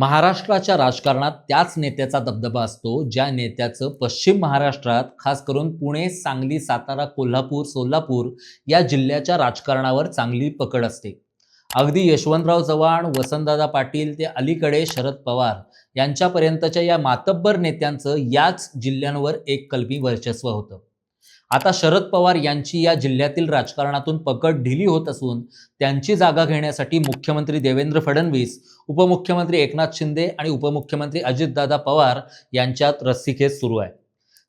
महाराष्ट्राच्या राजकारणात त्याच नेत्याचा दबदबा असतो ज्या नेत्याचं पश्चिम महाराष्ट्रात खास करून पुणे सांगली सातारा कोल्हापूर सोलापूर या जिल्ह्याच्या राजकारणावर चांगली पकड असते. अगदी यशवंतराव चव्हाण वसंतदादा पाटील ते अलीकडे शरद पवार यांच्यापर्यंतच्या या मातब्बर नेत्यांचं याच जिल्ह्यांवर एक कलमी वर्चस्व होतं. आता शरद पवार यांची या जिल्ह्यातील राजकारणातून पकड ढिली होत असून त्यांची जागा घेण्यासाठी मुख्यमंत्री देवेंद्र फडणवीस उपमुख्यमंत्री एकनाथ शिंदे आणि उपमुख्यमंत्री अजितदादा पवार यांच्यात रस्सीखेच सुरू आहे.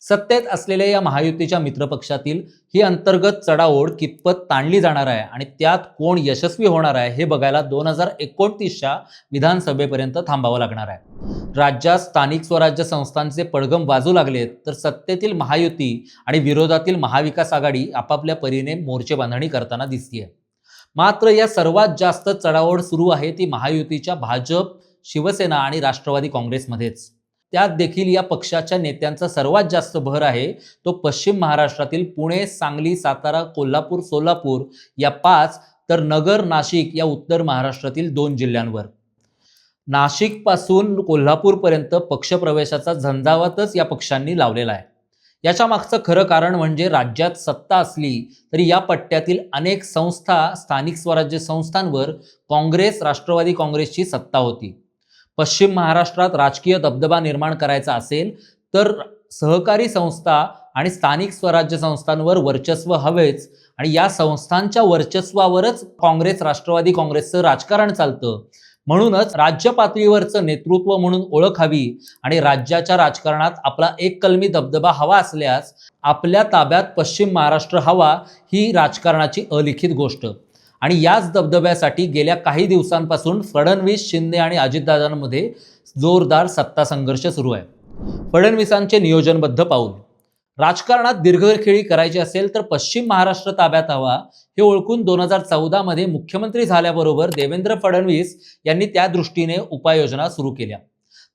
सत्तेत असलेल्या या महायुतीच्या मित्रपक्षातील ही अंतर्गत चढाओढ कितपत ताणली जाणार आहे आणि त्यात कोण यशस्वी होणार आहे हे बघायला दोन हजार एकोणतीसच्या विधानसभेपर्यंत थांबावं लागणार आहे. राज्यात स्थानिक स्वराज्य संस्थांचे पडगम वाजू लागलेत तर सत्तेतील महायुती आणि विरोधातील महाविकास आघाडी आपापल्या परीने मोर्चे बांधणी करताना दिसतीये. मात्र या सर्वात जास्त चढाओढ सुरू आहे ती महायुतीच्या भाजप शिवसेना आणि राष्ट्रवादी काँग्रेसमध्येच. त्यात देखील या पक्षाच्या नेत्यांचा सर्वात जास्त भर आहे. तो पश्चिम महाराष्ट्रातील पुणे सांगली सातारा कोल्हापूर सोलापूर या पाच तर नगर नाशिक या उत्तर महाराष्ट्रातील दोन जिल्ह्यांवर. नाशिकपासून कोल्हापूरपर्यंत पक्षप्रवेशाचा झंझावातच या पक्षांनी लावलेला आहे. याच्या मागचं खरं कारण म्हणजे राज्यात सत्ता असली तरी या पट्ट्यातील अनेक संस्था स्थानिक स्वराज्य संस्थांवर काँग्रेस राष्ट्रवादी काँग्रेसची सत्ता होती. पश्चिम महाराष्ट्रात राजकीय दबदबा निर्माण करायचा असेल तर सहकारी संस्था आणि स्थानिक स्वराज्य संस्थांवर वर्चस्व हवेच आणि या संस्थांच्या वर्चस्वावरच काँग्रेस राष्ट्रवादी काँग्रेसचं राजकारण चालतं. म्हणूनच राज्य पातळीवरचं नेतृत्व म्हणून ओळख हवी आणि राज्याच्या राजकारणात आपला एक कलमी दबदबा हवा असल्यास आपल्या ताब्यात पश्चिम महाराष्ट्र हवा ही राजकारणाची अलिखित गोष्ट. आणि याच धबधब्यासाठी गेल्या काही दिवसांपासून फडणवीस शिंदे आणि अजितदादांमध्ये जोरदार सत्ता संघर्ष सुरू आहे. फडणवीसांचे नियोजनबद्ध पाऊल. राजकारणात दीर्घखेळी करायची असेल तर पश्चिम महाराष्ट्र ताब्यात हवा हे ओळखून दोन हजार चौदामध्ये मुख्यमंत्री झाल्याबरोबर देवेंद्र फडणवीस यांनी त्या दृष्टीने उपाययोजना सुरू केल्या.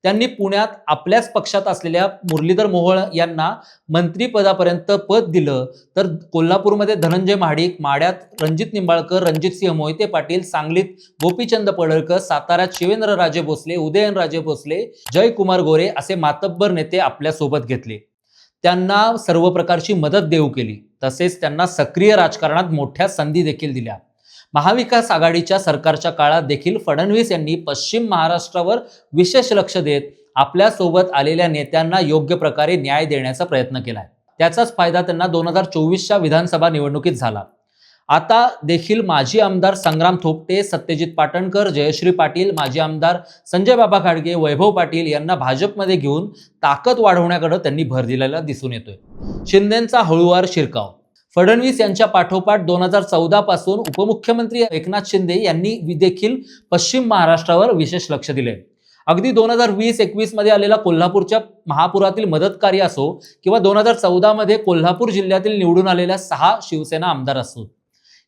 त्यांनी पुण्यात आपल्याच पक्षात असलेल्या मुरलीधर मोहोळ यांना मंत्रीपदापर्यंत पद दिलं. तर कोल्हापूरमध्ये धनंजय महाडिक माड्यात रणजित निंबाळकर रणजितसिंह मोहिते पाटील सांगलीत गोपीचंद पडळकर साताऱ्यात शिवेंद्रराजे भोसले उदयनराजे भोसले जयकुमार गोरे असे मातब्बर नेते आपल्यासोबत घेतले. त्यांना सर्व प्रकारची मदत देऊ केली. तसेच त्यांना सक्रिय राजकारणात मोठ्या संधी देखील दिल्या. महाविकास आघाडीच्या सरकारच्या काळात देखील फडणवीस यांनी पश्चिम महाराष्ट्रावर विशेष लक्ष देत आपल्यासोबत आलेल्या नेत्यांना योग्य प्रकारे न्याय देण्याचा प्रयत्न केलाय. त्याचाच फायदा त्यांना दोन हजार चोवीसच्या विधानसभा निवडणुकीत झाला. आता देखील माजी आमदार संग्राम थोपटे सत्यजित पाटणकर जयश्री पाटील माजी आमदार संजय बाबा खाडगे वैभव पाटील यांना भाजपमध्ये घेऊन ताकद वाढवण्याकडे त्यांनी भर दिलेला दिसून येतोय. शिंदेचा हळूवार शिरकाव फडणवीस यांच्या पाठोपाठ दोन हजार चौदा पासून उपमुख्यमंत्री एकनाथ शिंदे यांनी देखील पश्चिम महाराष्ट्रावर विशेष लक्ष दिले. अगदी दोन हजार वीस एकवीसमध्ये आलेला कोल्हापूरच्या महापुरातील मदत कार्य असो किंवा दोन हजार चौदा मध्ये कोल्हापूर जिल्ह्यातील निवडून आलेल्या सहा शिवसेना आमदार असो.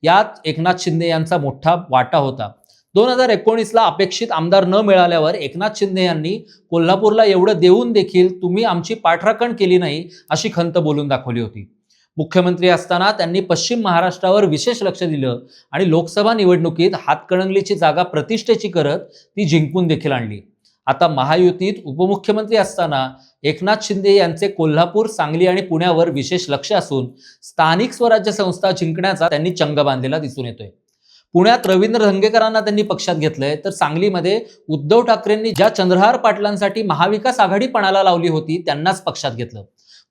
यात एकनाथ शिंदे यांचा मोठा वाटा होता. दोन हजार एकोणीसला अपेक्षित आमदार न मिळाल्यावर एकनाथ शिंदे यांनी कोल्हापूरला एवढं देऊन देखील तुम्ही आमची पाठराखण केली नाही अशी खंत बोलून दाखवली होती. मुख्यमंत्री असताना त्यांनी पश्चिम महाराष्ट्रावर विशेष लक्ष दिलं आणि लोकसभा निवडणुकीत हातकणंगलीची जागा प्रतिष्ठेची करत ती जिंकून देखील आणली. आता महायुतीत उपमुख्यमंत्री असताना एकनाथ शिंदे यांचे कोल्हापूर सांगली आणि पुण्यावर विशेष लक्ष असून स्थानिक स्वराज्य संस्था जिंकण्याचा त्यांनी चंग बांधलेला दिसून येतोय. पुण्यात रवींद्र धंगेकरांना त्यांनी पक्षात घेतलंय तर सांगलीमध्ये उद्धव ठाकरेंनी ज्या चंद्रहार पाटलांसाठी महाविकास आघाडी पणाला लावली होती त्यांनाच पक्षात घेतलं.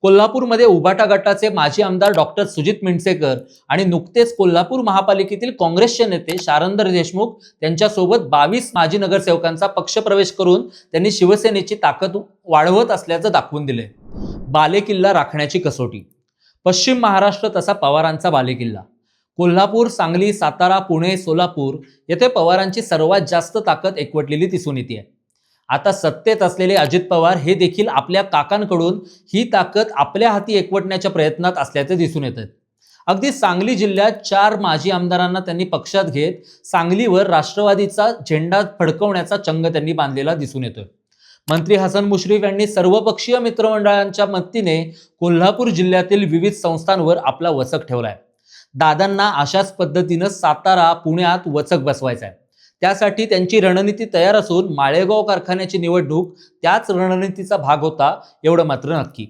कोल्हापूरमध्ये उभाटा गटाचे माजी आमदार डॉक्टर सुजित मिंडसेकर आणि नुकतेच कोल्हापूर महापालिकेतील काँग्रेसचे नेते शारंदर देशमुख त्यांच्यासोबत बावीस माजी नगरसेवकांचा पक्षप्रवेश करून त्यांनी शिवसेनेची ताकद वाढवत असल्याचं दाखवून दिलंय. बालेकिल्ला राखण्याची कसोटी. पश्चिम महाराष्ट्र तसा पवारांचा बालेकिल्ला. कोल्हापूर सांगली सातारा पुणे सोलापूर येथे पवारांची सर्वात जास्त ताकद एकवटलेली दिसून येते आता सत्तेत असलेले अजित पवार हे देखील आपल्या काकांकडून ही ताकद आपल्या हाती एकवटण्याच्या प्रयत्नात असल्याचे दिसून येत अगदी सांगली जिल्ह्यात चार माजी आमदारांना त्यांनी पक्षात घेत सांगलीवर राष्ट्रवादीचा झेंडा फडकवण्याचा चंग त्यांनी बांधलेला दिसून येतोय. मंत्री हसन मुश्रीफ यांनी सर्वपक्षीय मित्रमंडळांच्या मदतीने कोल्हापूर जिल्ह्यातील विविध संस्थांवर आपला वचक ठेवलाय. दादांना अशाच पद्धतीनं सातारा पुण्यात वचक बसवायचा आहे त्यासाठी त्यांची रणनीती तयार असून माळेगाव कारखान्याची निवडणूक त्याच रणनीतीचा भाग होता एवढं मात्र नक्की.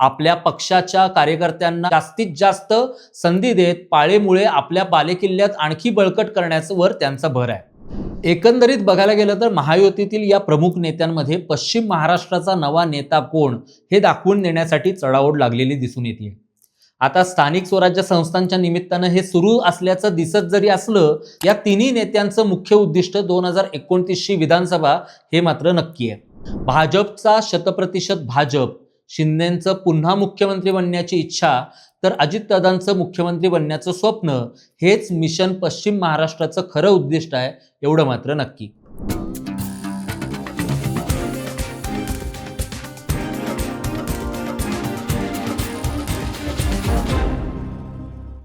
आपल्या पक्षाच्या कार्यकर्त्यांना जास्तीत जास्त संधी देत पाळेमुळे आपल्या बालेकिल्ल्यात आणखी बळकट करण्यावर वर त्यांचा भर आहे. एकंदरीत बघायला गेलं तर महायुतीतील या प्रमुख नेत्यांमध्ये पश्चिम महाराष्ट्राचा नवा नेता कोण हे दाखवून देण्यासाठी चढाओढ लागलेली दिसून येते आता स्थानिक स्वराज्य संस्थांच्या निमित्तानं हे सुरू असल्याचं दिसत जरी असलं या तिन्ही नेत्यांचं मुख्य उद्दिष्ट दोन हजार एकोणतीसची विधानसभा हे मात्र नक्की आहे. भाजपचा शतप्रतिशत भाजप शिंदेचं पुन्हा मुख्यमंत्री बनण्याची इच्छा तर अजितदादांचं मुख्यमंत्री बनण्याचं स्वप्न हेच मिशन पश्चिम महाराष्ट्राचं खरं उद्दिष्ट आहे एवढं मात्र नक्की.